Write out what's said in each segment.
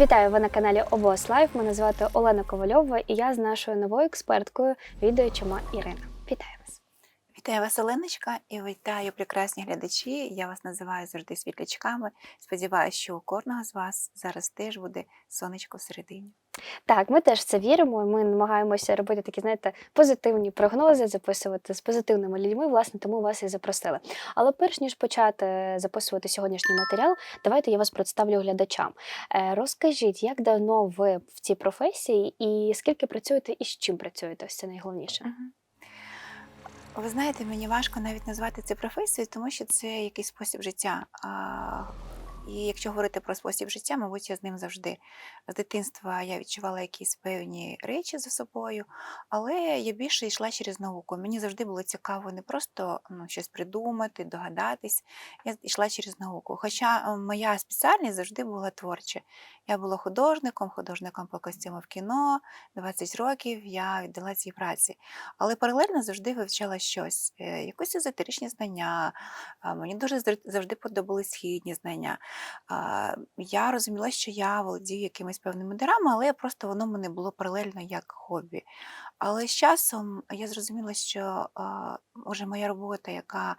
Вітаю ви на каналі Обос Лайф. Мене звати Олена Ковальова і я з нашою новою експерткою відеочима Ірина. Вітаю вас! Вітаю вас, Оленочка, і вітаю прекрасні глядачі. Я вас називаю завжди світлячками. Сподіваюся, що у кожного з вас зараз теж буде сонечко всередині. Так, ми теж в це віримо. Ми намагаємося робити такі, знаєте, позитивні прогнози, записувати з позитивними людьми. Власне, тому вас і запросили. Але перш ніж почати записувати сьогоднішній матеріал, давайте я вас представлю глядачам. Е, Розкажіть, як давно ви в цій професії і скільки працюєте і з чим працюєте? Це найголовніше. Ви знаєте, мені важко навіть назвати це професією, тому що це якийсь спосіб життя. І якщо говорити про спосіб життя, мабуть, я з ним завжди. З дитинства я відчувала якісь певні речі за собою, але я більше йшла через науку. Мені завжди було цікаво не просто ну, щось придумати, догадатись. Я йшла через науку. Хоча е, моя спеціальність завжди була творча. Я була художником, художником по костюму в кіно. 20 років я віддала цій праці. Але паралельно завжди вивчала щось, е, якісь езотеричні знання. Мені дуже завжди подобались східні знання. Я розуміла, що я володію якимись певними дарами, але просто воно мене було паралельно як хобі. Але з часом я зрозуміла, що може моя робота, яка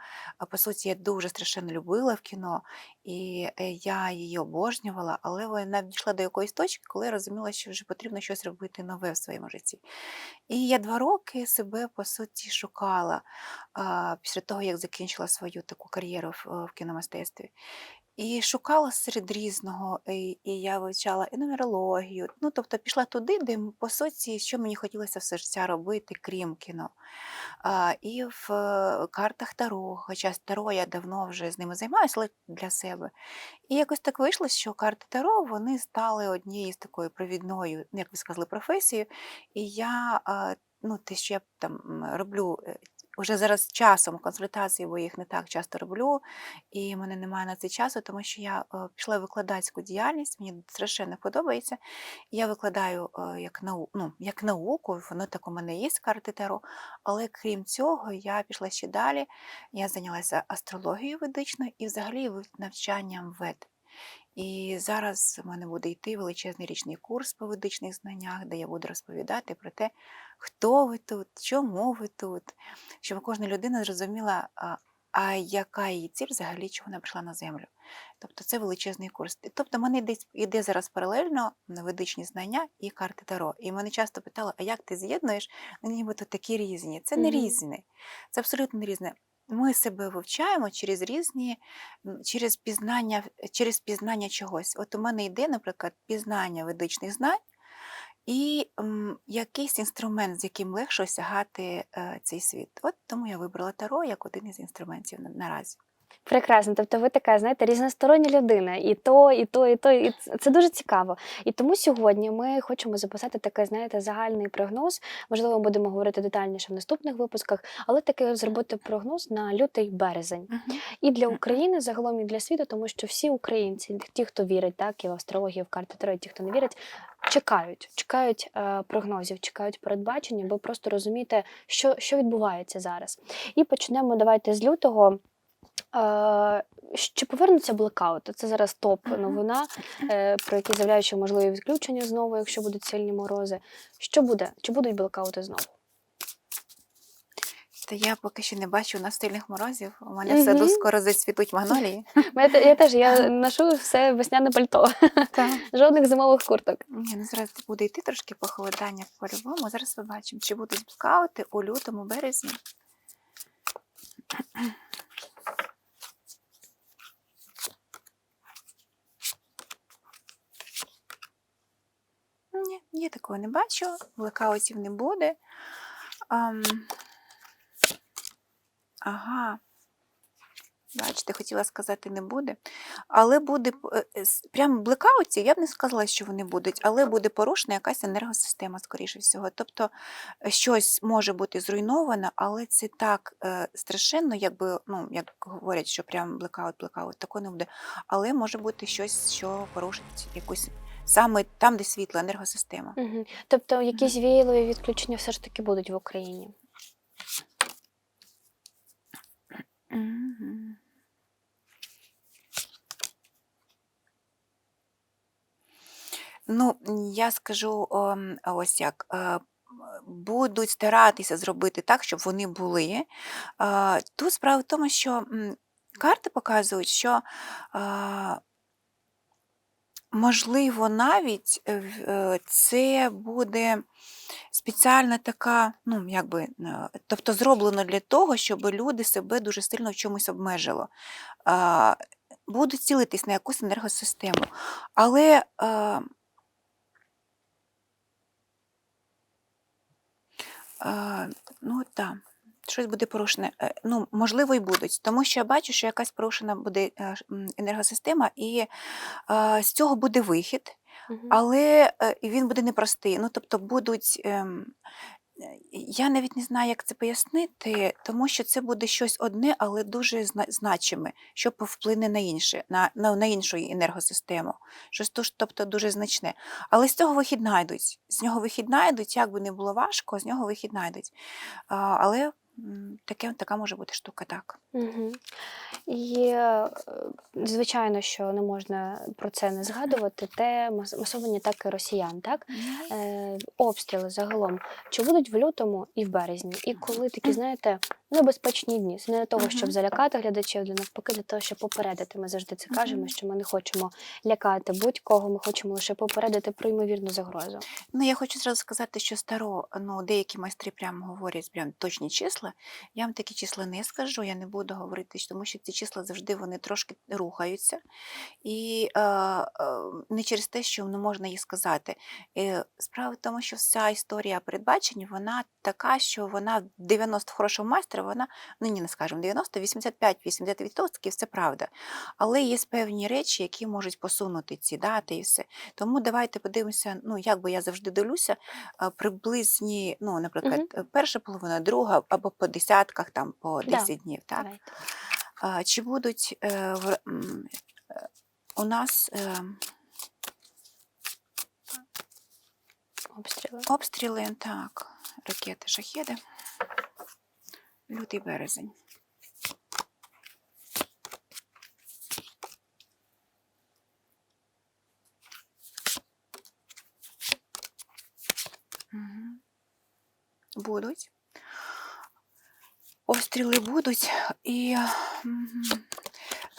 по суті я дуже страшенно любила в кіно, і е, я її обожнювала, але вона дійшла до якоїсь точки, коли я розуміла, що вже потрібно щось робити нове в своєму житті. І я два роки себе по суті шукала після того, як закінчила свою таку кар'єру в кіномистецтві. І шукала серед різного, і, і я вивчала і нумерологію. Ну, тобто пішла туди, де по суті, що мені хотілося все життя робити, крім кіно. А, і в е, картах Таро, хоча Таро я давно вже з ними займаюся, але для себе. І якось так вийшло, що карти Таро вони стали однією з такою провідною, ну, як ви сказали, професією. І я, а, ну, те, що я там роблю. Е, Уже зараз часом консультації, бо їх не так часто роблю, і в мене немає на це часу, тому що я е, пішла викладацьку діяльність, мені страшенно подобається. Я викладаю е, як, нау, ну, як науку, воно так у мене є з карти Таро, але крім цього, я пішла ще далі. Я зайнялася астрологією ведичною і взагалі навчанням вед. І зараз в мене буде йти величезний річний курс по ведичних знаннях, де я буду розповідати про те, хто ви тут, чому ви тут, щоб кожна людина зрозуміла, а, яка її ціль взагалі, чого вона прийшла на землю. Тобто це величезний курс. Тобто в мене йде, йде зараз паралельно на ведичні знання і карти Таро. І мене часто питали, а як ти з'єднуєш? Ну, нібито такі різні. Це не Мгм. різне, це абсолютно не різне. Ми себе вивчаємо через різні, через пізнання, через пізнання чогось. От у мене йде, наприклад, пізнання ведичних знань і м, якийсь інструмент, з яким легше осягати е, цей світ. От тому я вибрала Таро як один із інструментів наразі. Прекрасно, тобто ви така, знаєте, різностороння людина, і то, і то, і то, і це дуже цікаво. І тому сьогодні ми хочемо записати такий, знаєте, загальний прогноз. Можливо, будемо говорити детальніше в наступних випусках, але таки зробити прогноз на лютий березень. І для України загалом і для світу, тому що всі українці, ті, хто вірить, так і в астрологію, в карти Таро, ті, хто не вірить, чекають, чекають е, прогнозів, чекають передбачення, бо просто розуміти, що, що відбувається зараз. І почнемо давайте з лютого. Е, Чи повернуться блекаути? Це зараз топ новина, е, про які заявляють, що можливі відключення знову, якщо будуть сильні морози. Що буде? Чи будуть блекаути знову? Та я поки що не бачу настильних морозів. У мене в саду скоро зацвітуть магнолії. Я, теж я ношу все весняне пальто, Так. жодних зимових курток. Ні, ну зараз буде йти трошки похолодання по-любому. Зараз побачимо, чи будуть блокаути у лютому, березні. Ні, я такого не бачу, блекаутів не буде. Ам, Ага. Бачите, хотіла сказати, не буде. Але буде е, е, прямо блекаутів, я б не сказала, що вони будуть, але буде порушена якась енергосистема, скоріше всього. Тобто е, щось може бути зруйновано, але це так страшенно, якби, ну, як говорять, що прям блекаут, блекаут, такого не буде. Але може бути щось, що порушить якусь саме там, де світло, енергосистема. Угу. Тобто якісь віялові відключення все ж таки будуть в Україні. Ну, я скажу ем, ось як. е, Будуть старатися зробити так, щоб вони були. Тут справа в тому, що карти показують, що а, можливо навіть е, е, це буде спеціальна така, ну якби, е, тобто зроблено для того, щоб люди себе дуже сильно в чомусь обмежили. А, Будуть цілитись на якусь енергосистему. Але е, Е, ну так, щось буде порушене. Е, Ну, можливо, і будуть, тому що я бачу, що якась порушена буде е, енергосистема, і е, з цього буде вихід, але він буде непростий. Ну, тобто будуть. ем, Я навіть не знаю, як це пояснити, тому що це буде щось одне, але дуже значиме, що повплине на інше, на, на, на іншу енергосистему. Щось тож, тобто дуже значне. Але з цього вихід знайдуть. З нього вихід знайдуть, як би не було важко, з нього вихід знайдуть. Але таке, така може бути штука, так. І, е, звичайно, що не можна про це не згадувати, те мас- масовані атаки росіян, так? Е, обстріли загалом. Чи будуть в лютому і в березні? І коли такі, знаєте, небезпечні дні? Це не для того, щоб залякати глядачів, для навпаки, для того, щоб попередити. Ми завжди це кажемо, що ми не хочемо лякати будь-кого, ми хочемо лише попередити про ймовірну загрозу. Ну, я хочу зразу сказати, що старо, ну, деякі майстри прямо говорять прям точні числа. Я вам такі числа не скажу, я не буду говорити, тому що ці числа завжди вони трошки рухаються. І е, е, не через те, що не можна їх сказати. Е, справа в тому, що вся історія передбачення, вона така, що вона 90 хорошого майстра, вона, ну ні, не скажемо, 90, 85, 80% це правда. Але є певні речі, які можуть посунути ці дати і все. Тому давайте подивимося, ну як би я завжди дивлюся, а, приблизні, ну, наприклад, е, перша половина, друга або по десятках, там по Да. днів. Так? А, Чи будуть е, в- е, у нас е, Обстріли. обстріли, так, ракети, шахеди, лютий березень. Будуть. Обстріли будуть і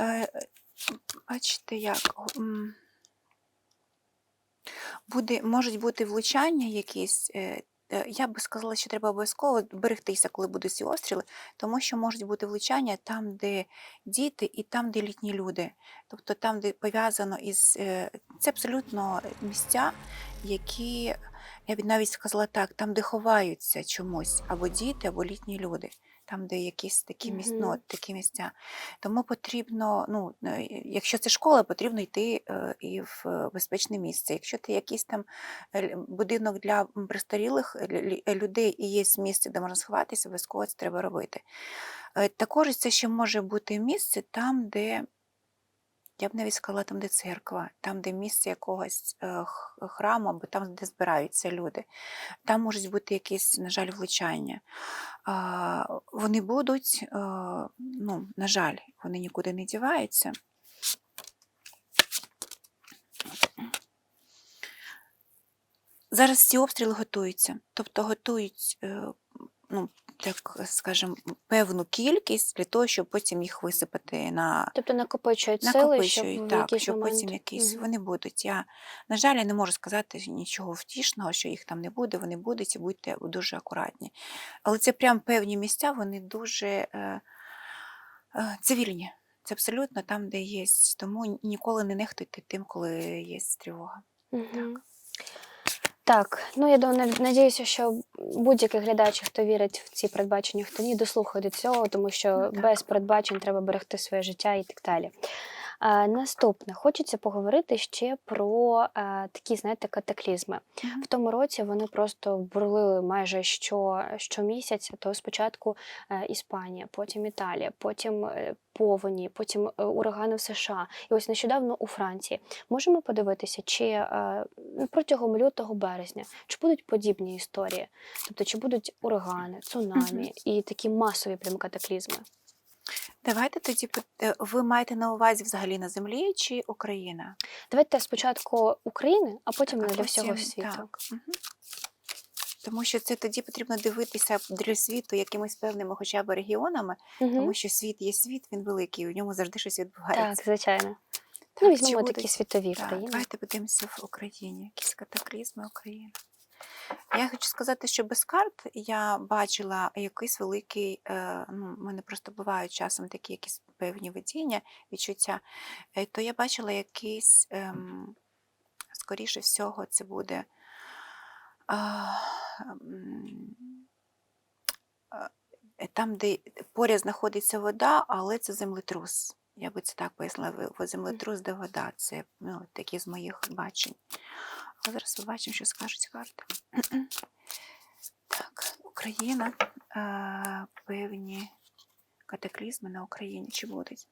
е, бачите, як буде, можуть бути влучання якісь. е, е, Я би сказала, що треба обов'язково берегтися, коли будуть ці обстріли, тому що можуть бути влучання там, де діти, і там, де літні люди. Тобто там, де пов'язано із це абсолютно місця, які я б навіть сказала так, там, де ховаються чомусь або діти, або літні люди. Там, де якісь такі місця, ну, такі місця. Тому потрібно, ну, е, якщо це школа, потрібно йти е, і в безпечне місце. Якщо це якийсь там е, будинок для престарілих лю- лю- людей і є місце, де можна сховатися, обов'язково це треба робити. Також це ще може бути місце там, де я б навіть сказала, там, де церква, там, де місце якогось е, храму, або там, де збираються люди. Там можуть бути якісь, на жаль, влучання. Вони будуть, е, ну, на жаль, вони нікуди не діваються. Зараз ці обстріли готуються, тобто готують, е, ну, так скажемо, певну кількість для того, щоб потім їх висипати на Тобто накопичують сили, щоб накопичують, в так, якийсь щоб момент... потім якісь Мгм. вони будуть. Я, на жаль, я не можу сказати нічого втішного, що їх там не буде, вони будуть і будьте дуже акуратні. Але це прям певні місця, вони дуже е, е, цивільні. Це абсолютно там, де є. Тому ніколи не нехтуйте тим, коли є тривога. Мгм. Так, ну я думаю, надіюся, що будь-який глядач, хто вірить в ці передбачення, хто ні, дослухає до цього, тому що Ну, так. без передбачень треба берегти своє життя і так далі. Наступне, хочеться поговорити ще про а, такі, знаєте, катаклізми. Мгм. В тому році вони просто бурлили майже що, щомісяця. То спочатку е, Іспанія, потім Італія, потім е, повені, потім е, урагани в США. І ось нещодавно у Франції. Можемо подивитися, чи е, ну, протягом лютого березня чи будуть подібні історії? Тобто, чи будуть урагани, цунамі і такі масові прям катаклізми? Давайте тоді е, ви маєте на увазі взагалі на землі чи Україна? Давайте спочатку України, а потім Так, для всього світу. Так. Тому що це тоді потрібно дивитися для світу якимись певними хоча б регіонами, Мгм. тому що світ є світ, він великий, у ньому завжди щось відбувається. Так, звичайно. Так, Ну, візьмемо такі світові Так, країни. давайте подивимося в Україні. Якісь катаклізми України. Я хочу сказати, що без карт я бачила якийсь великий, е, ну, в мене просто бувають часом такі якісь певні видіння, відчуття, е, то я бачила якийсь, ем, скоріше всього, це буде. А, е, там, де поряд знаходиться вода, але це землетрус. Я би це так пояснила. Землетрус, де вода. Це ну, такі з моїх бачень. Зараз побачимо, що скажуть карти. Так, Україна. Певні катаклізми на Україні чи будуть?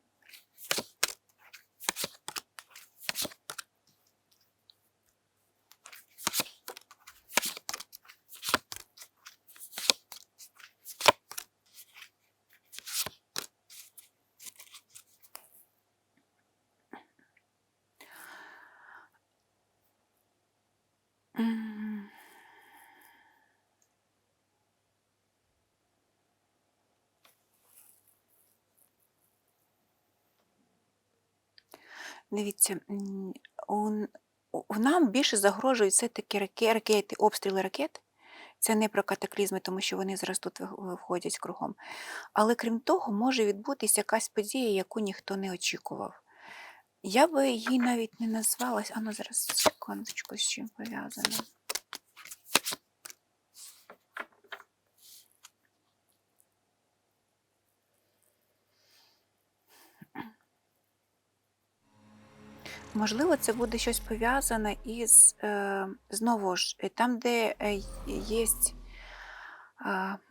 Дивіться, у, у нам більше загрожують все-таки ракети, обстріли ракет. Це не про катаклізми, тому що вони зараз тут входять кругом. Але крім того, може відбутися якась подія, яку ніхто не очікував. Я би її навіть не назвалась, А ну зараз секундочку, з чим пов'язано. Можливо, це буде щось пов'язане із е, знову ж е, там, де є.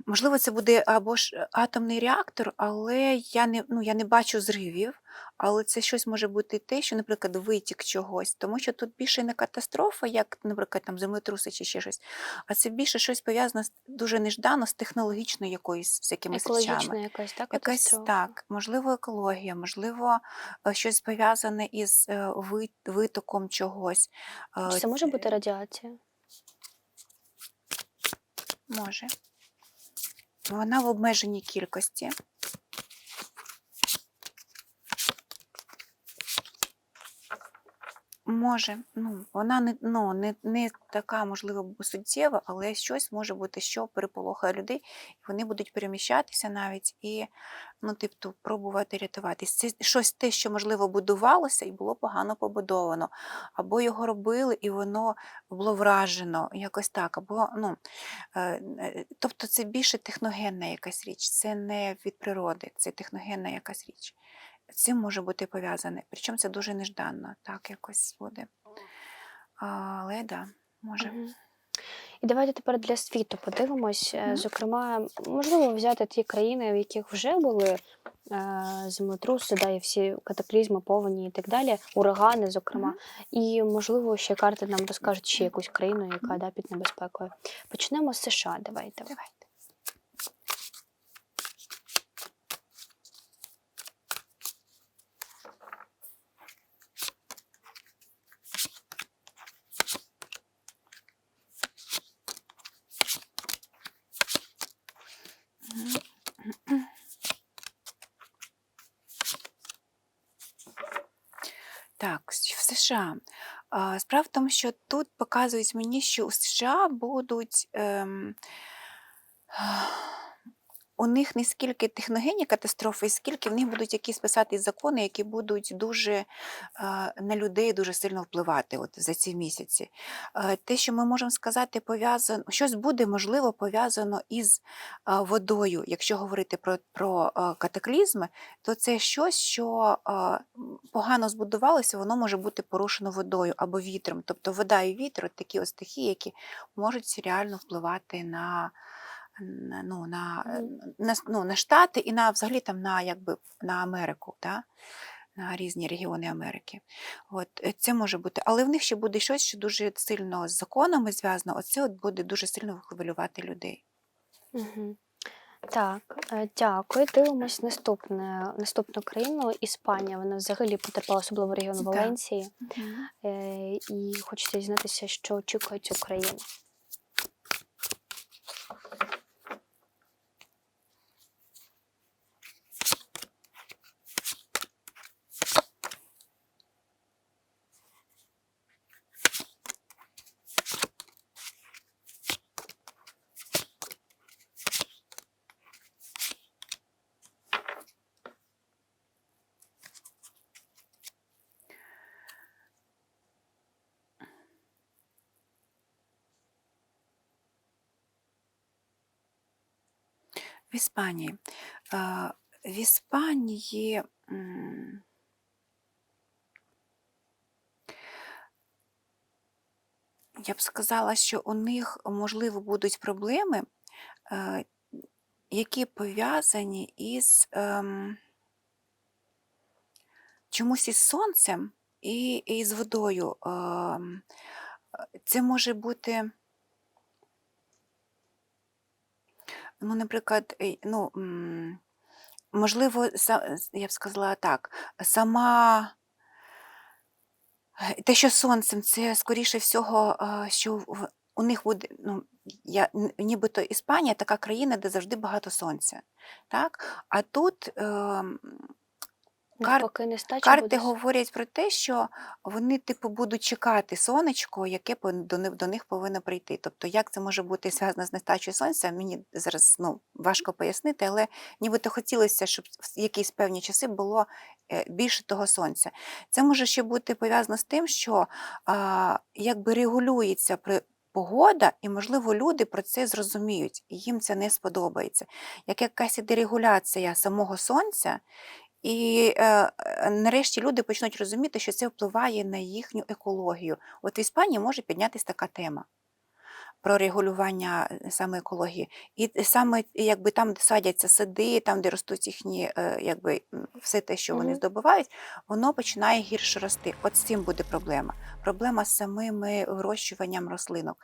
Можливо, це буде або ж атомний реактор, але я не, ну, я не бачу зривів. Але це щось може бути те, що, наприклад, витік чогось, тому що тут більше не катастрофа, як, наприклад, там землетруси чи ще щось, а це більше щось пов'язане дуже неждано з технологічною якоюсь з якимись речами. якась, так? Якась так, можливо, екологія, можливо, е, щось пов'язане із е, витоком чогось. Чи Е, це може бути радіація? Може. Вона в обмеженій кількості. Може, ну, вона не, ну, не, не така, можливо, суттєва, але щось може бути, що переполохає людей, і вони будуть переміщатися навіть і, ну, тобто, пробувати рятуватись. Це щось те, що, можливо, будувалося і було погано побудовано, або його робили, і воно було вражено, якось так. Або, ну, е, е, тобто це більше техногенна якась річ, це не від природи, це техногенна якась річ. Цим може бути пов'язане. Причому це дуже нежданно, так якось буде. Але да, може. І давайте тепер для світу подивимось. Е, Мгм. Зокрема, можливо, взяти ті країни, в яких вже були е, землетруси, да, і всі катаклізми, повені і так далі, урагани, зокрема. Мгм. І, можливо, ще карти нам розкажуть ще якусь країну, яка да, під небезпекою. Почнемо з США. Давайте. Давайте. Мгм. Так, с- в США. Справа в тому, що тут показують мені, що у США будуть. Ем, у них не скільки техногенні катастрофи, скільки в них будуть якісь писати закони, які будуть дуже на людей дуже сильно впливати от за ці місяці. Те, що ми можемо сказати, пов'язано, щось буде можливо пов'язано із водою. Якщо говорити про, про катаклізми, то це щось, що погано збудувалося, воно може бути порушено водою або вітром. Тобто вода і вітер от такі ось стихії, які можуть реально впливати на. Ну, на, на, ну, на Штати і на взагалі там на, якби, на Америку, да? на різні регіони Америки. От, е, це може бути. Але в них ще буде щось, що дуже сильно з законами зв'язано. Оце от буде дуже сильно хвилювати людей. Угу. Так, е, дякую. Дивимось наступне, наступну країну Іспанія. Вона взагалі потерпала особливо регіон. Валенції. Е, І хочеться дізнатися, що очікує цю країну. В Іспанії. В Іспанії. Я б сказала, що у них, можливо, будуть проблеми, які пов'язані із чомусь із сонцем і, з водою. Це може бути. Ну, наприклад, е, ну, можливо, са- я б сказала так, сама е, те, що сонцем, це скоріше всього, е, що у них буде, ну, я, нібито Іспанія така країна, де завжди багато сонця. Так? А тут ем, Кар- Навпаки, нестача карти буде. говорять про те, що вони, типу, будуть чекати сонечко, яке до них, до них повинно прийти. Тобто, як це може бути зв'язано з нестачею сонця, мені зараз ну, важко пояснити, але нібито хотілося, щоб в якісь певні часи було е, більше того сонця. Це може ще бути пов'язано з тим, що а, якби регулюється при. Погода, і, можливо, люди про це зрозуміють, і їм це не сподобається. Як якась іде регуляція самого сонця, і е, е, нарешті люди почнуть розуміти, що це впливає на їхню екологію. От в Іспанії може піднятися така тема про регулювання е, саме екології. І саме якби там, де садяться сади, там, де ростуть їхні, е, якби все те, що вони здобувають, воно починає гірше рости. От з цим буде проблема. Проблема з самими вирощуванням рослинок.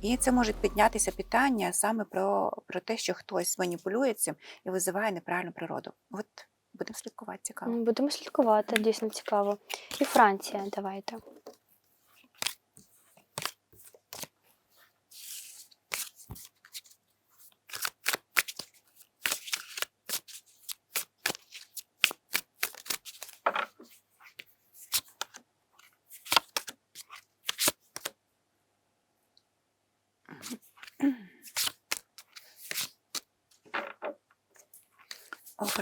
І це може піднятися питання саме про, про те, що хтось маніпулює цим і визиває неправильну природу. От будемо слідкувати цікаво. Будемо слідкувати, дійсно цікаво. І Франція, давайте.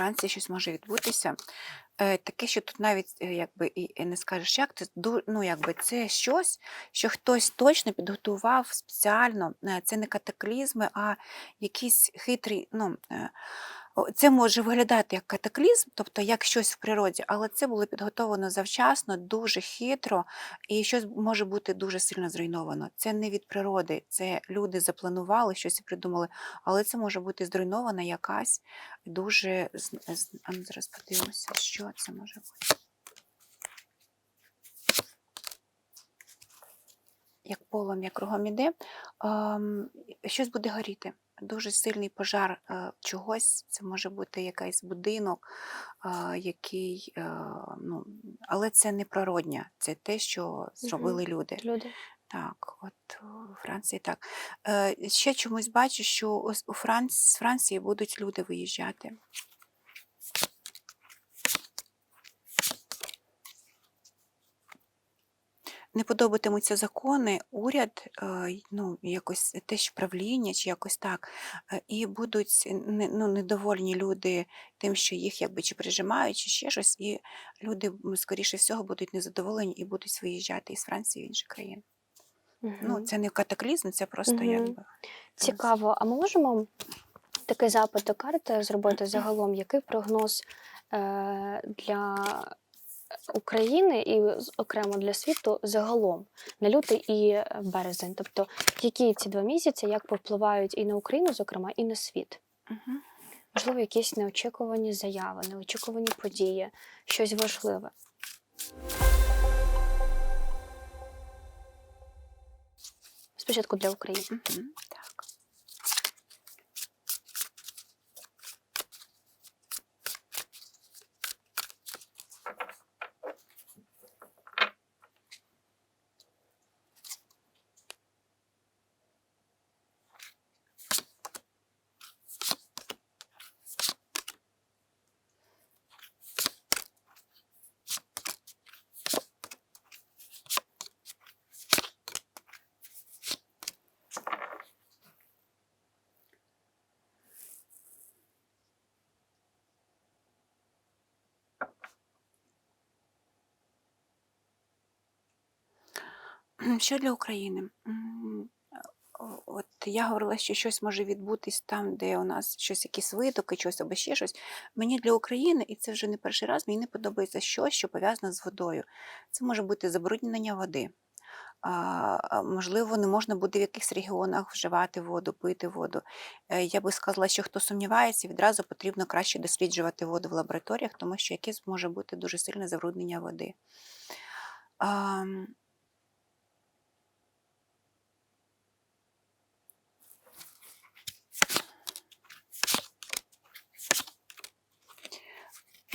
Франції щось може відбутися. Е, таке, що тут навіть е, якби і не скажеш, як це ну, якби це щось, що хтось точно підготував спеціально. Е, Це не катаклізми, а якийсь хитрий. Ну, це може виглядати як катаклізм, тобто як щось в природі, але це було підготовлено завчасно, дуже хитро, і щось може бути дуже сильно зруйновано. Це не від природи, це люди запланували щось і придумали, але це може бути зруйнована якась дуже а ну, зараз подивимося, що це може бути. Як полум'я кругом іде, ем, щось буде горіти. Дуже сильний пожар е, чогось, це може бути якийсь будинок, е, який, е, ну, але це не природня, це те, що зробили люди. Люди. Так, от у Франції так. Ще чомусь бачу, що у Франції, з Франції будуть люди виїжджати. Не подобатимуться закони, уряд, е, ну, якось те, що правління, чи якось так, е, і будуть ну, недовольні люди тим, що їх якби чи прижимають, чи ще щось, і люди, скоріше всього, будуть незадоволені і будуть виїжджати із Франції в інші країни. Ну, це не катаклізм, це просто Мгм. якби. Цікаво. А ми можемо такий запит до карти зробити загалом? Який прогноз е, для України і окремо для світу загалом на лютий і е, березень? Тобто, які ці два місяці як повпливають і на Україну, зокрема, і на світ? Мгм. Можливо, якісь неочікувані заяви, неочікувані події, щось важливе. Спочатку для України. Мгм. Так. Що для України? От я говорила, що щось може відбутись там, де у нас щось, якісь витоки, щось або ще щось. Мені для України, і це вже не перший раз, мені не подобається щось, що пов'язане з водою. Це може бути забруднення води. А, а, можливо, не можна буде в якихось регіонах вживати воду, пити воду. Е, Я би сказала, що хто сумнівається, відразу потрібно краще досліджувати воду в лабораторіях, тому що якесь може бути дуже сильне забруднення води. Ам,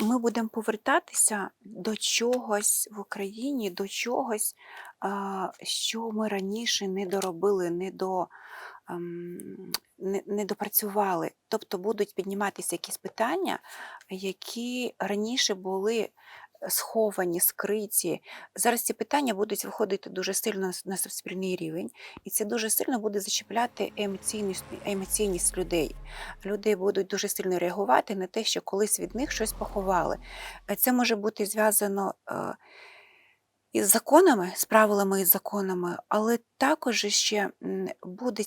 Ми будемо повертатися до чогось в Україні, до чогось, що ми раніше не доробили, не, до, ем, не, допрацювали. Тобто будуть підніматися якісь питання, які раніше були сховані, скриті. Зараз ці питання будуть виходити дуже сильно на суспільний рівень, і це дуже сильно буде зачіпляти емоційність, емоційність людей. Люди будуть дуже сильно реагувати на те, що колись від них щось поховали. Це може бути зв'язано е, із законами, з правилами і законами, але також ще буде,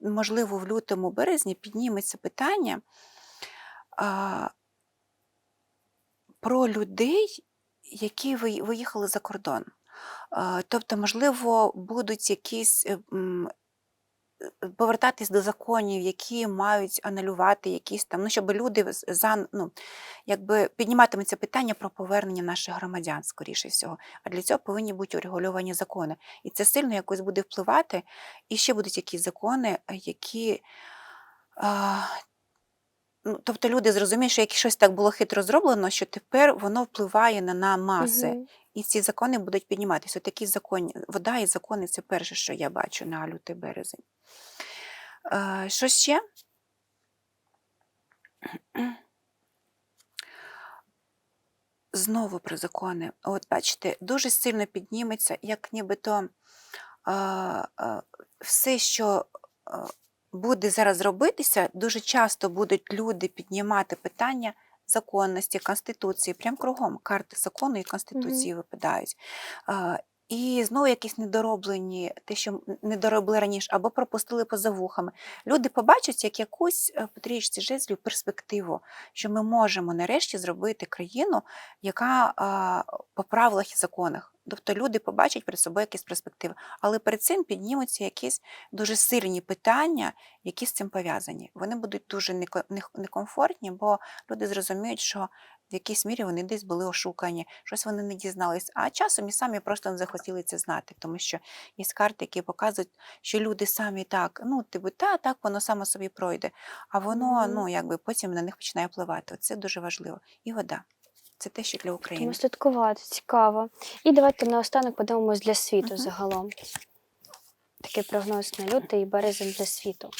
можливо, в лютому березні підніметься питання про людей, які виїхали за кордон. Тобто, можливо, будуть якісь е, е, повертатись до законів, які мають анулювати якісь там, ну, щоб люди за, ну, якби підніматиметься питання про повернення наших громадян, скоріше всього. А для цього повинні бути урегульовані закони. І це сильно якось буде впливати. І ще будуть якісь закони, е, які. Ну, тобто люди зрозуміють, що як щось так було хитро зроблено, що тепер воно впливає на, на маси. Мгм. І ці закони будуть підніматися. Такі закони, вода і закони це перше, що я бачу на лютий березень. Е, що ще? Знову про закони. От бачите, дуже сильно підніметься, як нібито а, а, все, що а, буде зараз робитися, дуже часто будуть люди піднімати питання законності, конституції, прям кругом карти закону і конституції випадають. І знову якісь недороблені, те, що м- не доробили раніше, або пропустили поза вухами. Люди побачать як якусь е, по трієчці жезлів перспективу, що ми можемо нарешті зробити країну, яка а, по правилах і законах. Тобто люди побачать перед собою якісь перспективи, але перед цим піднімуться якісь дуже сильні питання, які з цим пов'язані. Вони будуть дуже некомфортні, бо люди зрозуміють, що в якійсь мірі вони десь були ошукані, щось вони не дізнались, а часом і самі просто не захотіли це знати, тому що є карти, які показують, що люди самі так, ну, типу, та, так, воно само собі пройде, а воно, Мгм. ну, якби потім на них починає впливати. Це дуже важливо. І вода. Це те, що для України. Тому слідкувати, цікаво. І давайте наостанок подивимось для світу Мгм. загалом. Такий прогноз на лютий і березень для світу.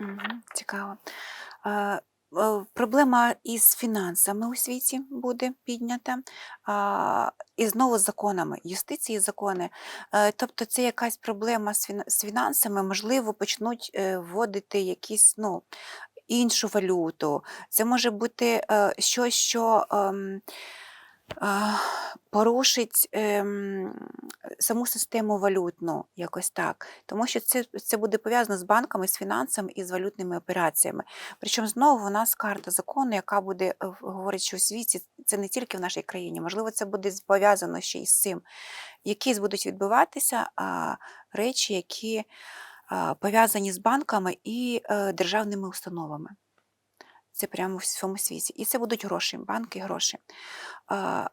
Мгм, Цікаво. Е, Проблема із фінансами у світі буде піднята, і знову з законами, юстиції, закони. Е, Тобто це якась проблема з фінансами, можливо, почнуть е, вводити якісь ну, іншу валюту. Це може бути е, щось, що ем, а, порушить ем, саму систему валютну, якось так. Тому що це, це буде пов'язано з банками, з фінансами і з валютними операціями. Причому знову у нас карта закону, яка буде е, говорить, що у світі це не тільки в нашій країні, можливо, це буде пов'язано ще й з цим. Якісь будуть відбуватися а, речі, які а, пов'язані з банками і е, державними установами. Це прямо в всьому світі. І це будуть гроші, банки, гроші. Е,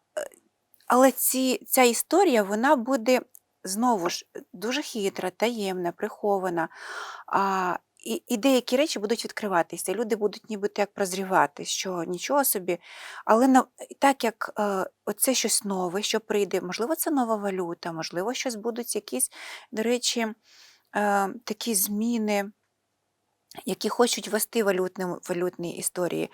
Але ці, ця історія вона буде знову ж дуже хитра, таємна, прихована. І, і деякі речі будуть відкриватися. Люди будуть нібито як прозрівати, що нічого собі. Але на, так як е, оце щось нове, що прийде, можливо, це нова валюта, можливо, щось будуть якісь, до речі, е, такі зміни. Які хочуть вести валютні, валютні історії,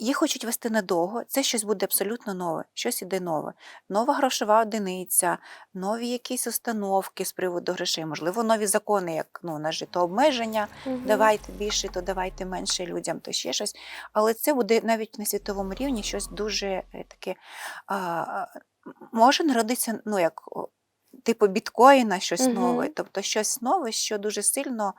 їх хочуть вести надовго. Це щось буде абсолютно нове, щось іде нове. Нова грошова одиниця, нові якісь установки з приводу грошей, можливо, нові закони, як ну, у нас же обмеження, Мгм. давайте більше, то давайте менше людям, то ще щось. Але це буде навіть на світовому рівні щось дуже е, таке. А, може народитися, ну як. Типу біткоїна щось нове, тобто щось нове, що дуже сильно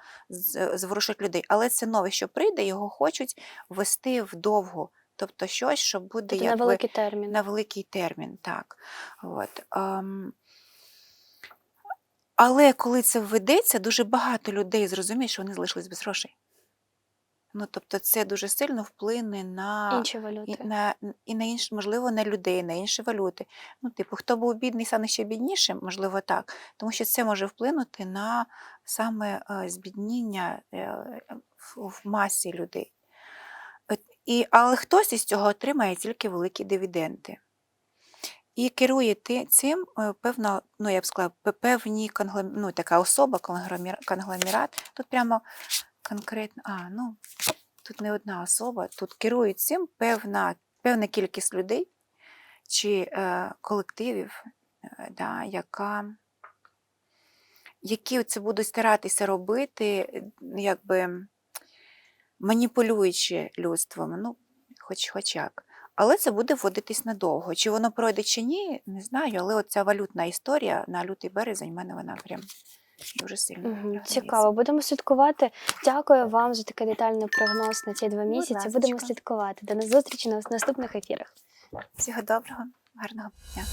зворушить людей. Але це нове, що прийде, його хочуть ввести вдовго. Тобто щось, що буде Тобто на великий термін. на великий термін, так. От. ем, але коли це введеться, дуже багато людей зрозуміють, що вони залишились без грошей. Ну, тобто, це дуже сильно вплине на Інші і на, і на інші, можливо, на людей, на інші валюти. Ну, типу, хто був бідний, стане ще біднішим, можливо, так. Тому що це може вплинути на саме е, збідніння е, в, в масі людей. І, але хтось із цього отримає тільки великі дивіденди. І керує цим е, певна, ну я б сказала, певні конглом, ну, така особа, конгломер- конгломерат. Тут прямо конкретно, а, ну, тут не одна особа, тут керує цим певна, певна кількість людей чи е, колективів, е, да, яка, які це будуть старатися робити, якби маніпулюючи людством, ну, хоч, хоч як. Але це буде вводитись надовго. Чи воно пройде чи ні, не знаю. Але оця валютна історія на лютий березень в мене вона прям дуже сильно. Угу. Цікаво, будемо слідкувати. Дякую вам за такий детальний прогноз на ці два Будь місяці. Будемо слідкувати. До зустрічі на наступних ефірах. Всього доброго, гарного дня.